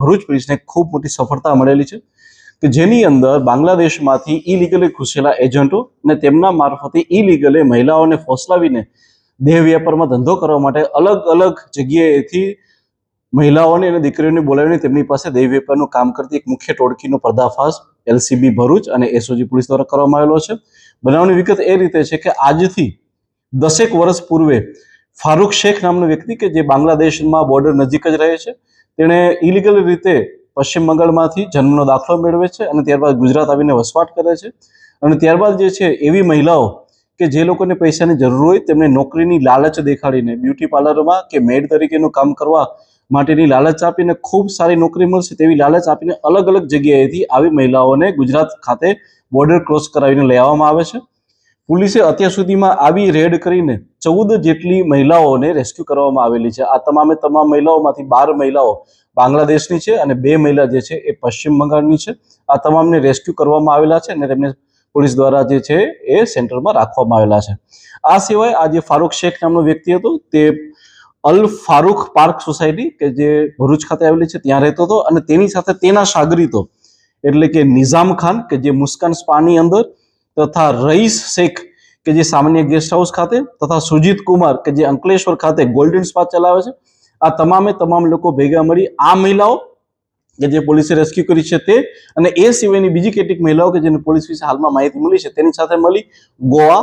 ભરૂચ પોલીસને ખૂબ મોટી સફળતા મળેલી છે કે જેની અંદર બાંગ્લાદેશમાંથી ઇલીગલી ઘૂસેલા એજન્ટો અને તેમના મારફતે ઇલીગલી મહિલાઓને ફોસલાવીને દેહ વ્યાપારમાં ધંધો કરવા માટે અલગ અલગ જગ્યાએથી મહિલાઓને અને દીકરીઓને બોલાવીને તેમની પાસે દેહ વેપારનું કામ કરતી એક મુખ્ય ટોળકીનો પર્દાફાશ એલસીબી ભરૂચ અને એસઓજી પોલીસ દ્વારા કરવામાં આવેલો છે. બનાવની વિગત એ રીતે છે કે આજથી દસેક વર્ષ પૂર્વે ફારૂક શેખ નામનો વ્યક્તિ કે જે બાંગ્લાદેશમાં બોર્ડર નજીક જ રહે છે. તેણે ઇલીગલ રીતે પશ્ચિમ બંગાળમાંથી જન્મનો દાખલો મેળવે છે અને ત્યારબાદ ગુજરાત આવીને વસવાટ કરે છે. અને ત્યારબાદ જે છે, એવી મહિલાઓ કે જે લોકોને પૈસાની જરૂર હોય, તેમને નોકરીની લાલચ દેખાડીને બ્યુટી પાર્લરમાં કે મેડ તરીકેનું કામ કરવા માટેની લાલચ આપીને ખૂબ સારી નોકરી મળશે તેવી લાલચ આપીને અલગ અલગ જગ્યાએથી આવી મહિલાઓને ગુજરાત ખાતે બોર્ડર ક્રોસ કરાવીને લઈ આવવામાં આવે છે. પોલીસે અત્યાર સુધીમાં આવી રેડ કરીને ચૌદ જેટલી મહિલાઓને રેસ્ક્યુ કરવામાં આવેલી છે. આ તમામે તમામ મહિલાઓમાંથી બાર મહિલાઓ બાંગ્લાદેશની છે અને બે મહિલા જે છે એ પશ્ચિમ બંગાળની છે. આ તમામને રેસ્ક્યુ કરવામાં આવેલા છે અને તેમને પોલીસ દ્વારા જે છે એ સેન્ટરમાં રાખવામાં આવેલા છે. આ સિવાય આ જે ફારૂક શેખ નામનો વ્યક્તિ હતો તે અલ ફારૂક પાર્ક સોસાયટી કે જે ભરૂચ ખાતે આવેલી છે ત્યાં રહેતો હતો અને તેની સાથે તેના સાગરીતો એટલે કે નિઝામ ખાન કે જે મુસ્કાન સ્પાની અંદર તથા રઈસ શેખ કે જે સામાન્ય ગેસ્ટ હાઉસ ખાતે તથા સુજીત કુમાર કે જે અંકલેશ્વર ખાતે ગોલ્ડન સ્પા ચલાવે છે. આ તમામે તમામ લોકો ભેગા મળી આ મહિલાઓ કે જે પોલીસે રેસ્ક્યુ કરી છે તે અને એ સિવાયની બીજી કેટલીક મહિલાઓ કે જેને પોલીસ વિશે હાલમાં માહિતી મળી છે તેની સાથે મળી ગોવા,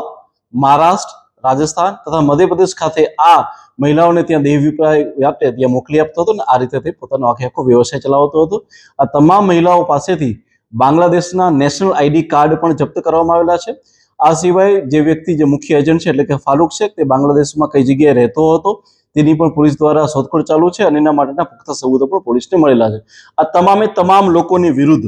મહારાષ્ટ્ર, રાજસ્થાન તથા મધ્યપ્રદેશ ખાતે આ મહિલાઓને ત્યાં દેહ વ્યાપે ત્યાં મોકલી આપતો હતો ને આ રીતે તે પોતાનો આખે આખો વ્યવસાય ચલાવતો હતો. આ તમામ મહિલાઓ પાસેથી બાંગ્લાદેશના નેશનલ આઈડી કાર્ડ પણ જપ્ત કરવામાં આવેલા છે. આ સિવાય જે વ્યક્તિ, જે મુખ્ય એજન્ટ છે, એટલે કે ફારૂક શેખ, તે બાંગ્લાદેશમાં કઈ જગ્યાએ રહેતો હતો, તેની પણ પોલીસ દ્વારા શોધખોળ ચાલુ છે અને એના માટેના પુખ્ત સબૂતો પણ પોલીસને મળેલા છે. આ તમામે તમામ લોકોની વિરુદ્ધ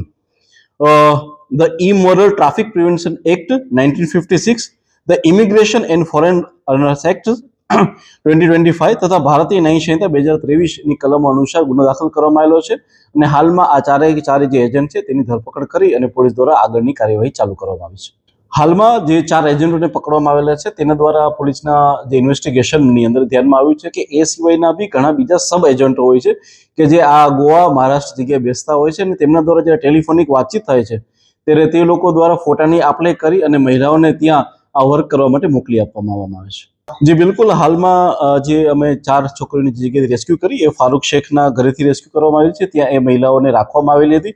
the immoral traffic prevention act nineteen fifty six, the immigration and foreigners act twenty twenty five તથા ભારતીય ન્યાય સંહિતા બે હજાર ત્રેવીસની કલમો અનુસાર ગુનો દાખલ કરવામાં આવેલો છે અને હાલમાં આ ચારે ચારે જે એજન્ટ છે તેની ધરપકડ કરી અને પોલીસ દ્વારા આગળની કાર્યવાહી ચાલુ કરવામાં આવી છે. હાલમાં જે ચાર એજન્ટોને પકડવામાં આવેલા છે તેના દ્વારા પોલીસના જે ઇન્વેસ્ટિગેશનની અંદર ધ્યાનમાં આવ્યું છે કે એ સિવાયના બી ઘણા બીજા સબ એજન્ટો હોય છે કે જે આ ગોવા, મહારાષ્ટ્ર જગ્યાએ બેસતા હોય છે અને તેમના દ્વારા જ્યારે ટેલિફોનિક વાતચીત થાય છે ત્યારે તે લોકો દ્વારા ફોટાની આપલે કરી અને મહિલાઓને ત્યાં આ વર્ક કરવા માટે મોકલી આપવામાં આવે છે. જી, બિલકુલ. હાલમાં જે અમે ચાર છોકરીઓની જગ્યાએ રેસ્ક્યુ કરી, એ ફારૂક શેખના ઘરેથી રેસ્ક્યુ કરવામાં આવી છે. ત્યાં એ મહિલાઓને રાખવામાં આવેલી હતી.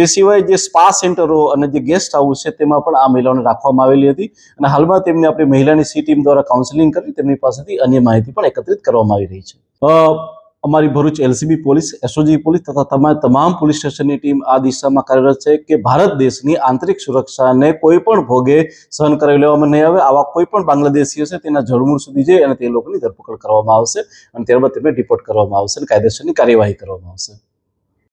એ સિવાય જે સ્પા સેન્ટરો અને જે ગેસ્ટ હાઉસ છે, તેમાં પણ આ મહિલાઓને રાખવામાં આવેલી હતી. અને હાલમાં તેમને આપણી મહિલાની સી ટીમ દ્વારા કાઉન્સેલિંગ કરી, તેમની પાસેથી અન્ય માહિતી પણ એકત્રિત કરવામાં આવી રહી છે. અમારી Bharuch LCB police, SOG police તથા તમામ તમામ પોલીસ સ્ટેશનની ટીમ આ દિશામાં કાર્યરત છે કે ભારત દેશની આંતરિક સુરક્ષાને કોઈ પણ ભોગે સહન કરાવી લેવામાં નહીં આવે. આવા કોઈ પણ બાંગ્લાદેશી હશે તેના જળમૂળ સુધી જઈ અને તે લોકોની ધરપકડ કરવામાં આવશે અને ત્યારબાદ તેમને ડિપોર્ટ કરવામાં આવશે અને કાયદેસરની કાર્યવાહી કરવામાં આવશે.